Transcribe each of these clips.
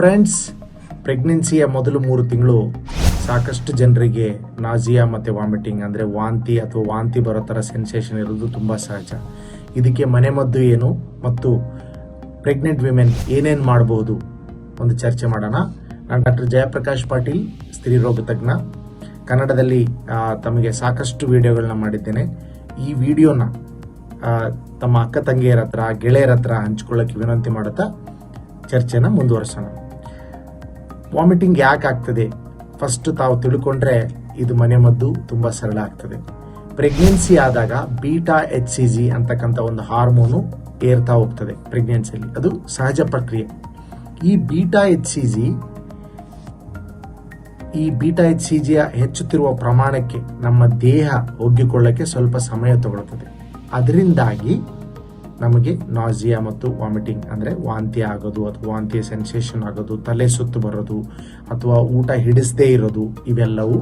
Friends ಪ್ರೆಗ್ನೆನ್ಸಿಯ ಮೊದಲು ಮೂರು ತಿಂಗಳು. ಸಾಕಷ್ಟು ಜನರಿಗೆ ನಾಜಿಯಾ ಮತ್ತು ವಾಮಿಟಿಂಗ್ ಅಂದರೆ ವಾಂತಿ ಅಥವಾ ವಾಂತಿ ಬರೋ ಥರ ಸೆನ್ಸೇಷನ್ ಇರೋದು ತುಂಬ ಸಹಜ. ಇದಕ್ಕೆ ಮನೆಮದ್ದು ಏನು ಮತ್ತು ಪ್ರೆಗ್ನೆಂಟ್ ವಿಮೆನ್ ಏನೇನು ಮಾಡಬಹುದು ಒಂದು ಚರ್ಚೆ ಮಾಡೋಣ. ನಾನು ಡಾಕ್ಟರ್ ಜಯಪ್ರಕಾಶ್ ಪಾಟೀಲ್, ಸ್ತ್ರೀ ರೋಗ ತಜ್ಞ. ಕನ್ನಡದಲ್ಲಿ ತಮಗೆ ಸಾಕಷ್ಟು ವಿಡಿಯೋಗಳನ್ನ ಮಾಡಿದ್ದೇನೆ. ಈ ವಿಡಿಯೋನ ತಮ್ಮ ಅಕ್ಕ ತಂಗಿಯರ ಹತ್ರ, ಗೆಳೆಯರ ಹತ್ರ ಹಂಚ್ಕೊಳ್ಳೋಕೆ ವಿನಂತಿ ಮಾಡುತ್ತಾ ಚರ್ಚೆನ ಮುಂದುವರಿಸೋಣ. ವಾಮಿಟಿಂಗ್ ಯಾಕೆ ಆಗ್ತದೆ? ಫಸ್ಟ್ ತಾವು ತಿಳ್ಕೊಂಡ್ರೆ ಇದು ಮನೆಮದ್ದು ತುಂಬ ಸರಳ ಆಗ್ತದೆ. ಪ್ರೆಗ್ನೆನ್ಸಿ ಆದಾಗ ಬೀಟಾ ಎಚ್ ಸಿ ಜಿ ಅಂತಕ್ಕಂಥ ಒಂದು ಹಾರ್ಮೋನು ಏರ್ತಾ ಹೋಗ್ತದೆ ಪ್ರೆಗ್ನೆನ್ಸಿಯಲ್ಲಿ ಅದು ಸಹಜ ಪ್ರಕ್ರಿಯೆ. ಈ ಬೀಟಾ ಎಚ್ ಸಿ ಜಿ ಈ ಬೀಟಾ ಎಚ್ ಸಿ ಜಿಯ ಹೆಚ್ಚುತ್ತಿರುವ ಪ್ರಮಾಣಕ್ಕೆ ನಮ್ಮ ದೇಹ ಒಗ್ಗಿಕೊಳ್ಳಕ್ಕೆ ಸ್ವಲ್ಪ ಸಮಯ ತಗೊಳ್ತದೆ. ಅದರಿಂದಾಗಿ ನಮಗೆ ನಾಜಿಯಾ ಮತ್ತು ವಾಮಿಟಿಂಗ್ ಅಂದರೆ ವಾಂತಿ ಆಗೋದು ಅಥವಾ ವಾಂತಿ ಸೆನ್ಸೇಷನ್ ಆಗೋದು, ತಲೆ ಸುತ್ತು ಬರೋದು ಅಥವಾ ಊಟ ಹಿಡಿಸದೇ ಇರೋದು, ಇವೆಲ್ಲವೂ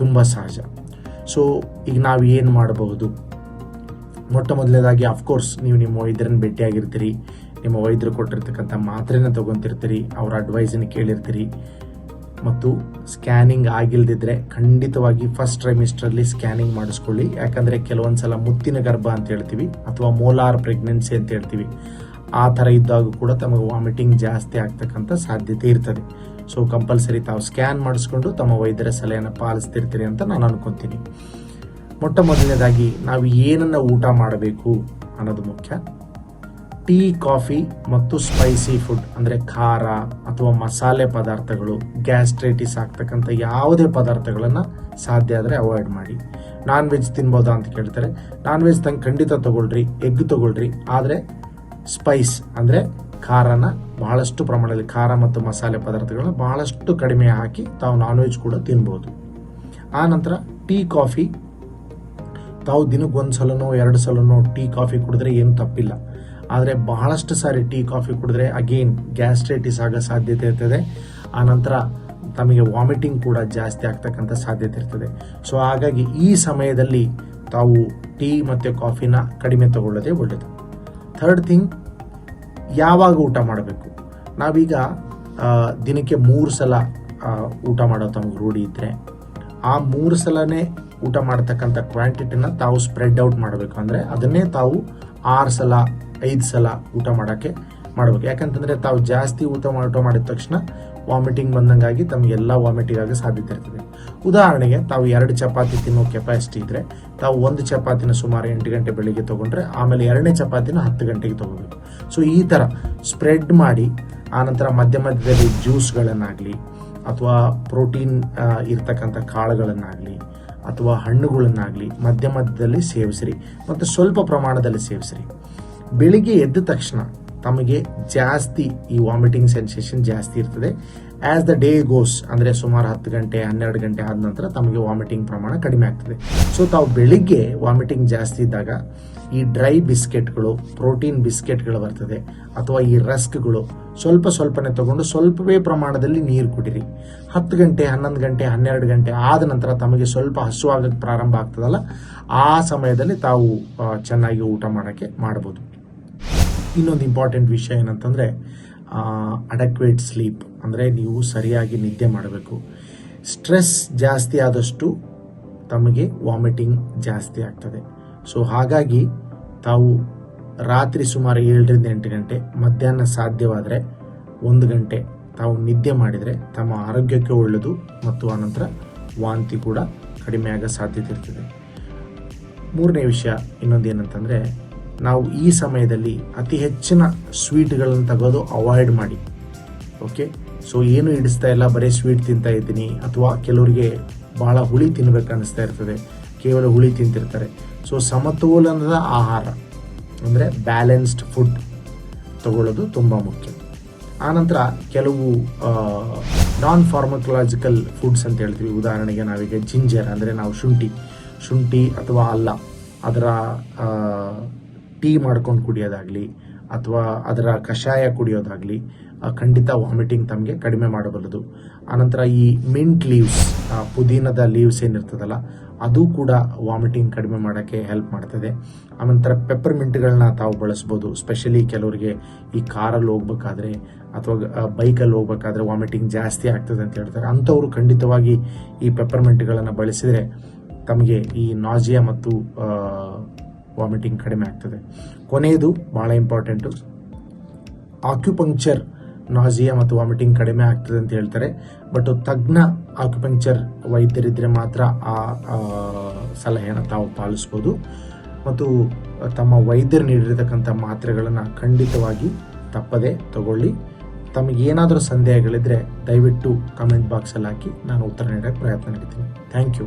ತುಂಬ ಸಹಜ. ಸೊ ಈಗ ನಾವು ಏನು ಮಾಡಬಹುದು? ಮೊಟ್ಟ ಮೊದಲನೇದಾಗಿ ಅಫ್ಕೋರ್ಸ್ ನೀವು ನಿಮ್ಮ ವೈದ್ಯರನ್ನ ಭೇಟಿಯಾಗಿರ್ತೀರಿ, ನಿಮ್ಮ ವೈದ್ಯರು ಕೊಟ್ಟಿರ್ತಕ್ಕಂಥ ಮಾತ್ರೆನ ತಗೊಂತಿರ್ತೀರಿ, ಅವರ ಅಡ್ವೈಸನ್ನು ಕೇಳಿರ್ತೀರಿ. ಮತ್ತು ಸ್ಕ್ಯಾನಿಂಗ್ ಆಗಿಲ್ದಿದ್ರೆ ಖಂಡಿತವಾಗಿ ಫಸ್ಟ್ ಟ್ರೈಮಿಸ್ಟ್ರಲ್ಲಿ ಸ್ಕ್ಯಾನಿಂಗ್ ಮಾಡಿಸ್ಕೊಳ್ಳಿ. ಯಾಕಂದರೆ ಕೆಲವೊಂದು ಸಲ ಮುತ್ತಿನ ಗರ್ಭ ಅಂತ ಹೇಳ್ತೀವಿ ಅಥವಾ ಮೋಲಾರ್ ಪ್ರೆಗ್ನೆನ್ಸಿ ಅಂತ ಹೇಳ್ತೀವಿ. ಆ ಥರ ಇದ್ದಾಗ ಕೂಡ ತಮಗೆ ವಾಮಿಟಿಂಗ್ ಜಾಸ್ತಿ ಆಗ್ತಕ್ಕಂಥ ಸಾಧ್ಯತೆ ಇರ್ತದೆ. ಸೊ ಕಂಪಲ್ಸರಿ ತಾವು ಸ್ಕ್ಯಾನ್ ಮಾಡಿಸ್ಕೊಂಡು ತಮ್ಮ ವೈದ್ಯರ ಸಲಹೆಯನ್ನು ಪಾಲಿಸ್ತಿರ್ತೀರಿ ಅಂತ ನಾನು ಅನ್ಕೊಂತೀನಿ. ಮೊಟ್ಟ ಮೊದಲನೇದಾಗಿ ನಾವು ಏನನ್ನ ಊಟ ಮಾಡಬೇಕು ಅನ್ನೋದು ಮುಖ್ಯ. ಟೀ, ಕಾಫಿ ಮತ್ತು ಸ್ಪೈಸಿ ಫುಡ್, ಅಂದರೆ ಖಾರ ಅಥವಾ ಮಸಾಲೆ ಪದಾರ್ಥಗಳು, ಗ್ಯಾಸ್ಟ್ರೈಟಿಸ್ ಆಗ್ತಕ್ಕಂಥ ಯಾವುದೇ ಪದಾರ್ಥಗಳನ್ನು ಸಾಧ್ಯ ಆದರೆ ಅವಾಯ್ಡ್ ಮಾಡಿ. ನಾನ್ ವೆಜ್ ತಿನ್ಬೋದಾ ಅಂತ ಕೇಳ್ತಾರೆ. ನಾನ್ ವೆಜ್ ತಂಗೆ ಖಂಡಿತ ತಗೊಳ್ರಿ ಎಗ್ ತಗೊಳ್ರಿ, ಆದರೆ ಸ್ಪೈಸ್ ಅಂದರೆ ಖಾರನ ಬಹಳಷ್ಟು ಪ್ರಮಾಣದಲ್ಲಿ, ಖಾರ ಮತ್ತು ಮಸಾಲೆ ಪದಾರ್ಥಗಳನ್ನ ಬಹಳಷ್ಟು ಕಡಿಮೆ ಹಾಕಿ ತಾವು ನಾನ್ ವೆಜ್ ಕೂಡ ತಿನ್ಬೋದು. ಆ ನಂತರ ಟೀ, ಕಾಫಿ. ತಾವು ದಿನಕ್ಕೆ ಒಂದು ಸಲನೋ ಎರಡು ಸಲನೋ ಟೀ, ಕಾಫಿ ಕುಡಿದ್ರೆ ಏನು ತಪ್ಪಿಲ್ಲ. ಆದರೆ ಬಹಳಷ್ಟು ಸಾರಿ ಟೀ, ಕಾಫಿ ಕುಡಿದ್ರೆ ಅಗೇನ್ ಗ್ಯಾಸ್ಟ್ರೈಟಿಸ್ ಆಗೋ ಸಾಧ್ಯತೆ ಇರ್ತದೆ. ಆನಂತರ ತಮಗೆ ವಾಮಿಟಿಂಗ್ ಕೂಡ ಜಾಸ್ತಿ ಆಗ್ತಕ್ಕಂಥ ಸಾಧ್ಯತೆ ಇರ್ತದೆ. ಸೊ ಹಾಗಾಗಿ ಈ ಸಮಯದಲ್ಲಿ ತಾವು ಟೀ ಮತ್ತು ಕಾಫಿನ ಕಡಿಮೆ ತಗೊಳ್ಳೋದೆ ಒಳ್ಳೆಯದು ಥರ್ಡ್ ಥಿಂಗ್ ಯಾವಾಗ ಊಟ ಮಾಡಬೇಕು? ನಾವೀಗ ದಿನಕ್ಕೆ ಮೂರು ಸಲ ಊಟ ಮಾಡೋ ತಮಗೆ ರೂಢಿ ಇದ್ದರೆ ಆ ಮೂರು ಸಲನೇ ಊಟ ಮಾಡ್ತಕ್ಕಂಥ ಕ್ವಾಂಟಿಟಿನ ತಾವು ಸ್ಪ್ರೆಡ್ ಔಟ್ ಮಾಡಬೇಕು. ಅಂದರೆ ಅದನ್ನೇ ತಾವು ಆರು ಸಲ ಐದು ಸಲ ಊಟ ಮಾಡೋಕ್ಕೆ ಮಾಡಬೇಕು. ಯಾಕಂತಂದರೆ ತಾವು ಜಾಸ್ತಿ ಊಟ ಊಟ ಮಾಡಿದ ತಕ್ಷಣ ವಾಮಿಟಿಂಗ್ ಬಂದಂಗಾಗಿ ತಮಗೆಲ್ಲ ವಾಮಿಟಿಂಗ್ ಆಗಿ ಸಾಧ್ಯತೆ ಇರ್ತದೆ. ಉದಾಹರಣೆಗೆ ತಾವು ಎರಡು ಚಪಾತಿ ತಿನ್ನೋ ಕೆಪಾಸಿಟಿ ಇದ್ದರೆ ತಾವು ಒಂದು ಚಪಾತಿನ ಸುಮಾರು ಎಂಟು ಗಂಟೆ ಬೆಳಿಗ್ಗೆ ತೊಗೊಂಡ್ರೆ ಆಮೇಲೆ ಎರಡನೇ ಚಪಾತಿನ ಹತ್ತು ಗಂಟೆಗೆ ತೊಗೋಬೇಕು. ಸೊ, ಈ ಥರ ಸ್ಪ್ರೆಡ್ ಮಾಡಿ ಆನಂತರ ಮಧ್ಯ ಮಧ್ಯದಲ್ಲಿ ಜ್ಯೂಸ್ಗಳನ್ನಾಗಲಿ ಅಥವಾ ಪ್ರೋಟೀನ್ ಇರ್ತಕ್ಕಂಥ ಕಾಳುಗಳನ್ನಾಗಲಿ ಅಥವಾ ಹಣ್ಣುಗಳನ್ನಾಗಲಿ ಮಧ್ಯ ಮಧ್ಯದಲ್ಲಿ ಸೇವಿಸಿರಿ. ಮತ್ತು ಸ್ವಲ್ಪ ಪ್ರಮಾಣದಲ್ಲಿ ಸೇವಿಸಿರಿ. ಬೆಳಿಗ್ಗೆ ಎದ್ದ ತಕ್ಷಣ ತಮಗೆ ಜಾಸ್ತಿ ಈ ವಾಮಿಟಿಂಗ್ ಸೆನ್ಸೇಷನ್ ಜಾಸ್ತಿ ಇರ್ತದೆ. ಆಸ್ ದ ಡೇ ಗೋಸ್ ಅಂದರೆ ಸುಮಾರು ಹತ್ತು ಗಂಟೆ, ಹನ್ನೆರಡು ಗಂಟೆ ಆದ ನಂತರ ತಮಗೆ ವಾಮಿಟಿಂಗ್ ಪ್ರಮಾಣ ಕಡಿಮೆ ಆಗ್ತದೆ. ಸೊ ತಾವು ಬೆಳಿಗ್ಗೆ ವಾಮಿಟಿಂಗ್ ಜಾಸ್ತಿ ಇದ್ದಾಗ ಈ ಡ್ರೈ ಬಿಸ್ಕೆಟ್ಗಳು ಪ್ರೋಟೀನ್ ಬಿಸ್ಕೆಟ್ಗಳು ಬರ್ತದೆ, ಅಥವಾ ಈ ರಸ್ಕ್ಗಳು ಸ್ವಲ್ಪ ಸ್ವಲ್ಪನೇ ತಗೊಂಡು ಸ್ವಲ್ಪವೇ ಪ್ರಮಾಣದಲ್ಲಿ ನೀರು ಕುಡಿರಿ. ಹತ್ತು ಗಂಟೆ, ಹನ್ನೊಂದು ಗಂಟೆ, ಹನ್ನೆರಡು ಗಂಟೆ ಆದ ನಂತರ ತಮಗೆ ಸ್ವಲ್ಪ ಹಸುವಾಗಕ್ಕೆ ಪ್ರಾರಂಭ ಆಗ್ತದಲ್ಲ, ಆ ಸಮಯದಲ್ಲಿ ತಾವು ಚೆನ್ನಾಗಿ ಊಟ ಮಾಡೋಕ್ಕೆ ಮಾಡ್ಬೋದು. ಇನ್ನೊಂದು ಇಂಪಾರ್ಟೆಂಟ್ ವಿಷಯ ಏನಂತಂದರೆ ಅಡಕ್ವೇಟ್ ಸ್ಲೀಪ್ ಅಂದರೆ ನೀವು ಸರಿಯಾಗಿ ನಿದ್ದೆ ಮಾಡಬೇಕು. ಸ್ಟ್ರೆಸ್ ಜಾಸ್ತಿ ಆದಷ್ಟು ತಮಗೆ ವಾಮಿಟಿಂಗ್ ಜಾಸ್ತಿ ಆಗ್ತದೆ. ಸೊ ಹಾಗಾಗಿ ತಾವು ರಾತ್ರಿ ಸುಮಾರು ಏಳರಿಂದ ಎಂಟು ಗಂಟೆ, ಮಧ್ಯಾಹ್ನ ಸಾಧ್ಯವಾದರೆ ಒಂದು ಗಂಟೆ ತಾವು ನಿದ್ದೆ ಮಾಡಿದರೆ ತಮ್ಮ ಆರೋಗ್ಯಕ್ಕೆ ಒಳ್ಳೆಯದು ಮತ್ತು ಆನಂತರ ವಾಂತಿ ಕೂಡ ಕಡಿಮೆ ಆಗೋ ಸಾಧ್ಯತೆ ಇರ್ತದೆ. ಮೂರನೇ ವಿಷಯ ಇನ್ನೊಂದು ಏನಂತಂದರೆ ನಾವು ಈ ಸಮಯದಲ್ಲಿ ಅತಿ ಹೆಚ್ಚಿನ ಸ್ವೀಟ್ಗಳನ್ನು ತೆಗೆದು ಅವಾಯ್ಡ್ ಮಾಡಿ. ಓಕೆ? ಸೊ, ಏನು ಹಿಡಿಸ್ತಾ ಇಲ್ಲ, ಬರೀ ಸ್ವೀಟ್ ತಿಂತಾ ಇದ್ದೀನಿ, ಅಥವಾ ಕೆಲವರಿಗೆ ಭಾಳ ಹುಳಿ ತಿನ್ಬೇಕು ಅನಿಸ್ತಾ ಇರ್ತದೆ, ಕೇವಲ ಹುಳಿ ತಿಂತಿರ್ತಾರೆ. ಸೊ, ಸಮತೋಲನದ ಆಹಾರ, ಅಂದರೆ ಬ್ಯಾಲೆನ್ಸ್ಡ್ ಫುಡ್ ತಗೊಳ್ಳೋದು ತುಂಬ ಮುಖ್ಯ. ಆನಂತರ ಕೆಲವು ನಾನ್ ಫಾರ್ಮಕೊಲಾಜಿಕಲ್ ಫುಡ್ಸ್ ಅಂತ ಹೇಳ್ತೀವಿ. ಉದಾಹರಣೆಗೆ ನಾವೀಗ ಜಿಂಜರ್, ಅಂದರೆ ನಾವು ಶುಂಠಿ ಶುಂಠಿ ಅಥವಾ ಅಲ್ಲ, ಅದರ ಟೀ ಮಾಡ್ಕೊಂಡು ಕುಡಿಯೋದಾಗಲಿ ಅಥವಾ ಅದರ ಕಷಾಯ ಕುಡಿಯೋದಾಗಲಿ ಖಂಡಿತ ವಾಮಿಟಿಂಗ್ ತಮಗೆ ಕಡಿಮೆ ಮಾಡಬಲ್ಲದು. ಆನಂತರ ಈ ಮಿಂಟ್ ಲೀವ್ಸ್ ಪುದೀನದ ಲೀವ್ಸ್ ಏನಿರ್ತದಲ್ಲ, ಅದು ಕೂಡ ವಾಮಿಟಿಂಗ್ ಕಡಿಮೆ ಮಾಡೋಕ್ಕೆ ಹೆಲ್ಪ್ ಮಾಡ್ತದೆ. ಆನಂತರ ಪೆಪ್ಪರ್ ಮಿಂಟ್ಗಳನ್ನ ತಾವು ಬಳಸ್ಬೋದು. ಸ್ಪೆಷಲಿ ಕೆಲವರಿಗೆ ಈ ಕಾರಲ್ಲಿ ಹೋಗ್ಬೇಕಾದ್ರೆ ಅಥವಾ ಬೈಕಲ್ಲಿ ಹೋಗ್ಬೇಕಾದ್ರೆ ವಾಮಿಟಿಂಗ್ ಜಾಸ್ತಿ ಆಗ್ತದೆ ಅಂತ ಹೇಳ್ತಾರೆ. ಅಂಥವರು ಖಂಡಿತವಾಗಿ ಈ ಪೆಪ್ಪರ್ಮೆಂಟ್ಗಳನ್ನು ಬಳಸಿದರೆ ತಮಗೆ ಈ ನಾಜಿಯಾ ಮತ್ತು ವಾಮಿಟಿಂಗ್ ಕಡಿಮೆ ಆಗ್ತದೆ. ಕೊನೆಯದು ಭಾಳ ಇಂಪಾರ್ಟೆಂಟು ಆಕ್ಯುಪಂಕ್ಚರ್ ನಾಜಿಯಾ ಮತ್ತು ವಾಮಿಟಿಂಗ್ ಕಡಿಮೆ ಆಗ್ತದೆ ಅಂತ ಹೇಳ್ತಾರೆ. ಬಟ್ ತಜ್ಞ ಆಕ್ಯುಪಂಕ್ಚರ್ ವೈದ್ಯರಿದ್ದರೆ ಮಾತ್ರ ಆ ಆ, ಸಲಹೆಯನ್ನು ತಾವು ಪಾಲಿಸ್ಬೋದು. ಮತ್ತು ತಮ್ಮ ವೈದ್ಯರು ನೀಡಿರತಕ್ಕಂಥ ಮಾತ್ರೆಗಳನ್ನು ಖಂಡಿತವಾಗಿ ತಪ್ಪದೆ ತಗೊಳ್ಳಿ. ತಮಗೇನಾದರೂ ಸಂದೇಹಗಳಿದ್ದರೆ ದಯವಿಟ್ಟು ಕಮೆಂಟ್ ಬಾಕ್ಸಲ್ಲಿ ಹಾಕಿ ನಾನು ಉತ್ತರ ನೀಡೋಕ್ಕೆ ಪ್ರಯತ್ನ ನಡೀತೀನಿ ಥ್ಯಾಂಕ್ ಯು